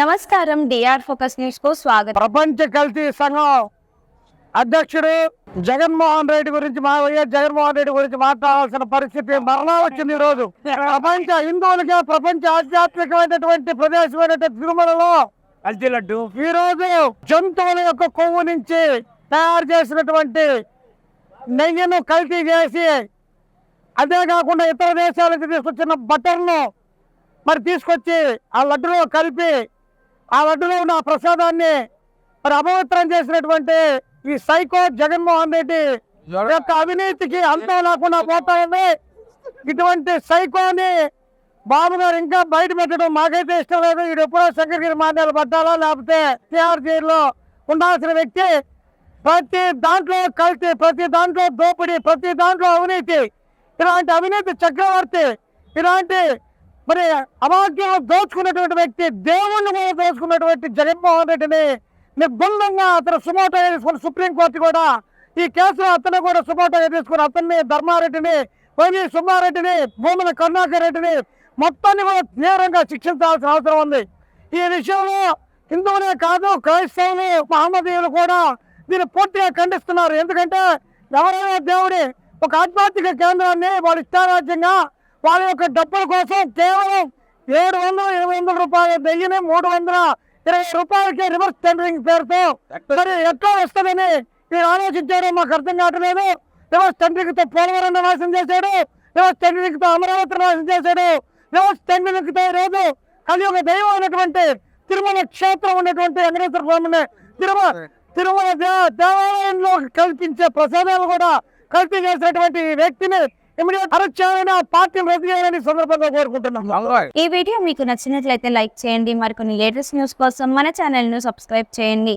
నమస్కారం DR focus న్యూస్కు స్వాగతం. ప్రపంచ కల్తీ సంఘం అధ్యక్షుడు జగన్మోహన్ రెడ్డి గురించి మా వైఎస్ జగన్మోహన్ రెడ్డి గురించి మాట్లాడాల్సిన పరిస్థితి మరణం వచ్చింది ఈ రోజు ప్రపంచ హిందువులకే ప్రపంచ ఆధ్యాత్మికమైనటువంటి ప్రదేశమైనటువంటి తిరుమలలో కల్తీ లడ్డు. ఈ రోజు జంతువుల యొక్క కొవ్వు నుంచి తయారు చేసినటువంటి నెయ్యిను కల్తీ చేసి అదే కాకుండా ఇతర దేశాల నుంచి తీసుకొచ్చిన బటర్ను మరి తీసుకొచ్చి ఆ లడ్డులో కలిపి ఆ లడ్డులో ఉన్న ఆ ప్రసాదాన్ని మరి అపవిత్రం చేసినటువంటి ఈ సైకో జగన్మోహన్ రెడ్డి యొక్క అవినీతికి అంతం లేకుండా పోతాయని ఇటువంటి సైకోని బాబు గారు ఇంకా బయట పెట్టడం మాకైతే ఇష్టం లేదు. వీడు ఎప్పుడో శంకరగిరి మాన్యాలు పట్టాలా లేకపోతే టీఆర్ జైల్లో ఉండాల్సిన వ్యక్తి. ప్రతి దాంట్లో కల్తీ ప్రతి దాంట్లో దోపిడీ ప్రతి దాంట్లో అవినీతి. ఇలాంటి అవినీతి చక్రవర్తి ఇలాంటి మరి అమాగ్యం దోచుకున్నటువంటి వ్యక్తి దేవుణ్ణి కూడా దోచుకున్నటువంటి జగన్మోహన్ రెడ్డిని నిర్బంధంగా అతను సుమోటో తీసుకుని సుప్రీంకోర్టు కూడా ఈ కేసులో అతను కూడా సుమోటో తీసుకుని అతన్ని ధర్మారెడ్డిని వైవి సుబ్బారెడ్డిని భూముల కరుణాకర్ రెడ్డిని మొత్తాన్ని కూడా తీవ్రంగా శిక్షించాల్సిన అవసరం ఉంది. ఈ విషయంలో హిందువులే కాదు క్రైస్తవులు మహమ్మదీయులు కూడా దీన్ని పూర్తిగా ఖండిస్తున్నారు. ఎందుకంటే ఎవరైనా దేవుడి ఒక ఆధ్యాత్మిక కేంద్రాన్ని వాళ్ళు ఇష్టారాజ్యంగా వాళ్ళ యొక్క డబ్బుల కోసం కేవలం ఏడు వందల ఇరవై వందల రూపాయల నెయ్యిని మూడు వందల ఇరవై రూపాయలకి రివర్స్ టెండరింగ్ పేరుతో మరి ఎట్లా వస్తుందని మీరు ఆలోచించారో మాకు అర్థం కావట్లేదు. రివర్స్ టెండరింగ్తో పోలవరం నాశనం చేశాడు. రివర్స్ టెండరింగ్తో అమరావతి నాశనం చేశాడు. రివర్స్ టెండరింగ్తో ఈ రోజు కలియుగ దైవం అయినటువంటి తిరుమల క్షేత్రం ఉన్నటువంటి వెంకటేశ్వర స్వామిని తిరుమల తిరుమల దేవాలయంలో కల్పించే ప్రసాదాలు కూడా కల్పీ చేసినటువంటి ఈ వ్యక్తిని అరెస్ట్ చేయాలని ఆ పార్టీని రద్దు చేయాలని ఈ సందర్భంగా కోరుకుంటున్నాం. ఈ వీడియో మీకు నచ్చినట్లయితే లైక్ చేయండి. మరికొన్ని లేటెస్ట్ న్యూస్ కోసం మన ఛానల్ను సబ్స్క్రైబ్ చేయండి.